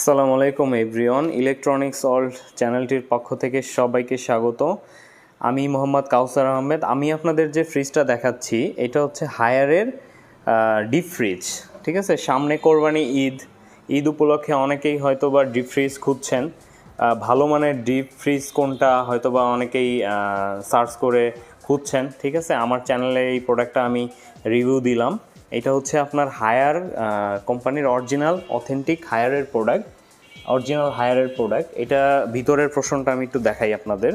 আসসালামু আলাইকুম, everyone. Electronics old চ্যানেলটির পক্ষ থেকে সবাইকে স্বাগত। আমি মোহাম্মদ কাউসার আহমেদ। আমি আপনাদের যে ফ্রিজটা দেখাচ্ছি, এটা হচ্ছে হায়ারের ডিপ ফ্রিজ ঠিক আছে? সামনে কোরবানি ঈদ। ঈদ উপলক্ষে অনেকেই হয়তো বা ডিপ ফ্রিজ খুঁজছেন ভালো মানের ডিপ ফ্রিজ কোনটা হয়তো বা অনেকেই সার্চ করে খুঁজছেন, ঠিক আছে? আমার চ্যানেলে এই প্রোডাক্টটা আমি রিভিউ দিলাম। এটা হচ্ছে আপনার হায়ার কোম্পানির অরিজিনাল অথেন্টিক হায়ারের প্রোডাক্ট অরিজিনাল হায়ারের প্রোডাক্ট এটা ভিতরের পোর্শনটা আমি একটু দেখাই আপনাদের।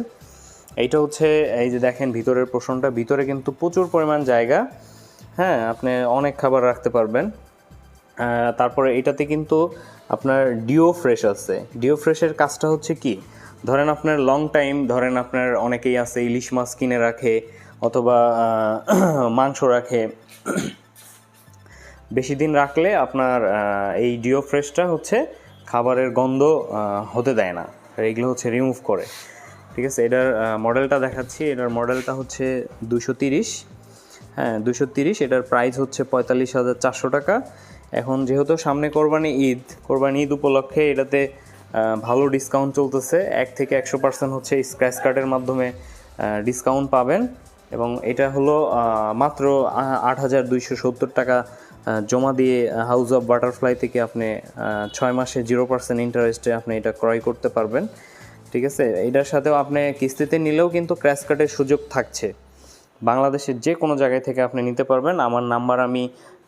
এইটা হচ্ছে, এই যে দেখেন ভিতরের পোর্শনটা, ভিতরে কিন্তু প্রচুর পরিমাণ জায়গা। হ্যাঁ আপনি অনেক খাবার রাখতে পারবেন। তারপরে এটাতে কিন্তু আপনার ডিও ফ্রেশ আছে। ডিও ফ্রেশের কাজটা হচ্ছে কি? ধরেন আপনার লং টাইম ধরেন আপনার অনেকেই আছে ইলিশ মাছ কিনে রাখে, অথবা মাংস রাখে। বেশি দিন রাখলে আপনার এই ডিও ফ্রেশটা হচ্ছে খাবারের গন্ধ হতে দেয় না। এইগুলো হচ্ছে রিমুভ করে। ঠিক আছে? এটার মডেলটা দেখাচ্ছি। এটার মডেলটা হচ্ছে দুশো তিরিশ। হ্যাঁ দুশো তিরিশ। এটার প্রাইস হচ্ছে পঁয়তাল্লিশ হাজার চারশো টাকা। এখন যেহেতু সামনে কোরবানি ঈদ কোরবানি ঈদ উপলক্ষে এটাতে ভালো ডিসকাউন্ট চলতেছে। এক থেকে একশো পার্সেন্ট হচ্ছে স্ক্র্যাচ কার্ডের মাধ্যমে ডিসকাউন্ট পাবেন। এবং এটা হলো মাত্র আট হাজার দুইশো সত্তর টাকা জমা দিয়ে হাউস অফ বাটারফ্লাই থেকে আপনি ছয় মাসে জিরো পার্সেন্ট ইন্টারেস্টে আপনি এটা ক্রয় করতে পারবেন। ঠিক আছে? এটার সাথেও আপনি কিস্তিতে নিলেও কিন্তু ক্র্যাশ কার্ডের সুযোগ থাকছে। বাংলাদেশের যে কোনো জায়গায় থেকে আপনি নিতে পারবেন। আমার নাম্বার আমি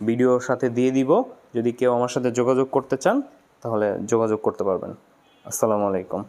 ভিডিওর সাথে দিয়ে দিব। যদি কেউ আমার সাথে যোগাযোগ করতে চান, তাহলে যোগাযোগ করতে পারবেন। আসসালামু আলাইকুম।